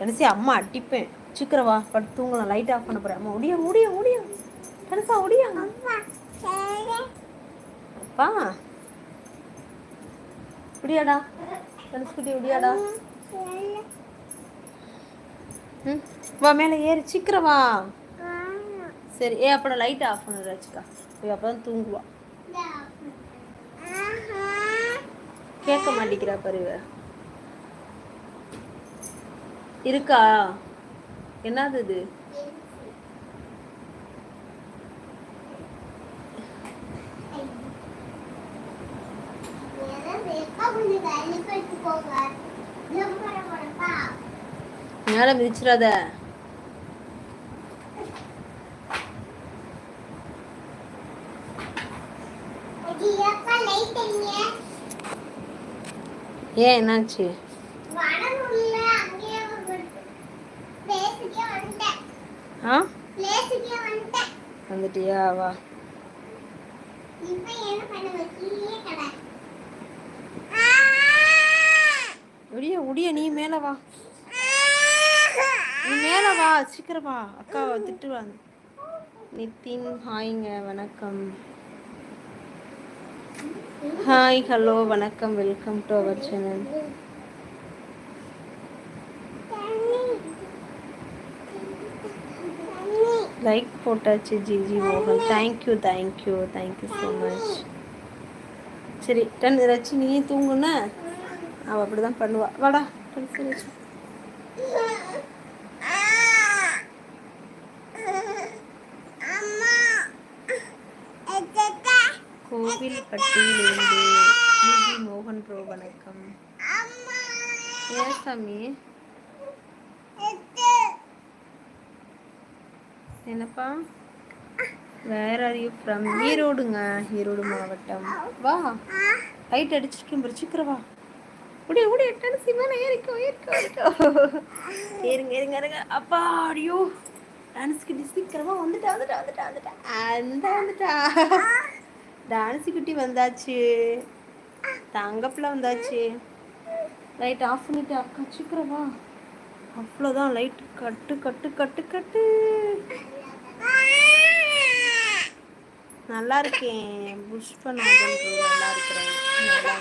கடைசி அம்மா அடிப்பேன். சீக்கிரம் வா படுத்து தூங்கலாம் லைட் ஆஃப் பண்ண போகிறேன் அம்மா முடிய முடிய முடிய கடைசா முடியா அப்பா. முடியாடா கடைசி முடியாடா ம் வா மேலே ஏறி. சீக்கிரம் வா. சரி ஏ அப்புறம் லைட் ஆஃப் பண்ணு ராச்சிக்கா அப்போ தான் தூங்குவா. கேட்க மாட்டேங்கிறா பாரு இருக்கா? என்னது இது? மேல மிதிச்சிடாத. ஏன் என்னாச்சு? ஆ? வந்துட்டியா? வா. முடிய முடிய நீ மேல வா. நீ மேல வா சீக்கிரம் வா. அக்கா திட்டுவாங்க நித்தின் ஹாய்ங்க வணக்கம். ஹாய் ஹலோ வணக்கம். Welcome to our channel. Like போட்டாச்சு ஜிஜி மோகன் thank you thank you thank you so much சரி டன் ரச்சி நீ தூங்குன அவள் அப்படி தான் பண்ணுவா வாடா டன் சரி ரச்சி கோவில்பட்டியிலிருந்து ஜிஜி மோகன் ப்ரோ வணக்கம் ஏன் சாமி என்னப்பா? வேர் ஆர் யூ ஃப்ரம் ஈரோடுங்க ஈரோடு மாவட்டம். வா. லைட் அடிச்சிருக்கேன் பாரு சீக்கிரம் வா. உடைய உடைய டென்சி மேலே ஏறிக்கோ ஏறிக்கோ ஏறிக்கோ. ஏறுங்க ஏறுங்க ஏறுங்க. அப்பா அடியோ. டான்ஸ் கிட்டி சீக்கிரமா வந்துட்டா வந்துட்டா வந்துட்டா வந்துட்டா. அந்த வந்துட்டா. டான்ஸ் குட்டி வந்தாச்சு. தங்கப்பில் வந்தாச்சு. ரைட் ஆஃப் பண்ணிட்டு அக்கா சீக்கிரம் வா. அவ்வளோதான் லைட் கட்டு கட்டு கட்டு கட்டு. நல்லா இருக்கேன். புஷ் பண்ணாதன் நல்லா இருக்கிறேன். நல்லா